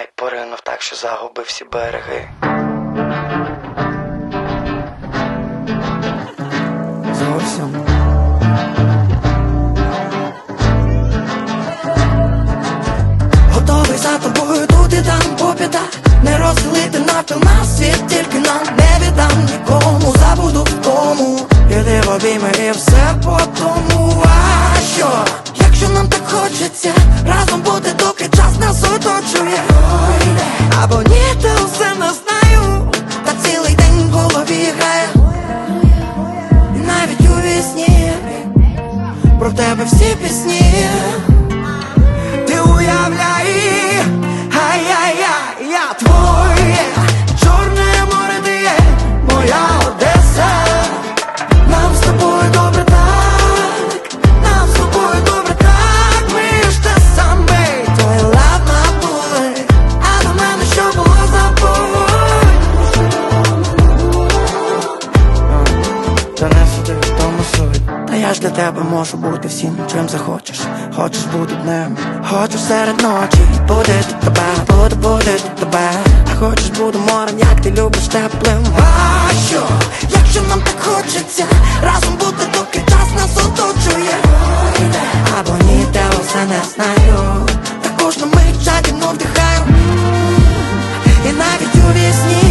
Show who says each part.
Speaker 1: Ай, поринув так, що загубив всі береги. Зовсім.
Speaker 2: Готовий за тобою тут і там по п'ятах Не розділити навпіл на світ, тільки нам не віддам нікому. Забуду в тому. Іди в обійми і все по тому. А що, якщо нам так хочеться Разом пісні. Ти уявляй, ай-яй-яй, я твоє, Я ж для тебе можу бути всім, чим захочеш. Хочеш бути днем, Хочеш серед ночі, буде тут тебе, буде, буде тут тебе. А хочеш буду морем, як ти любиш теплим. А якщо нам так хочеться, разом бути, доки час нас оточує. Або ні, те усе не знаю. Також на ми чаді вдихаю. І навіть у вісні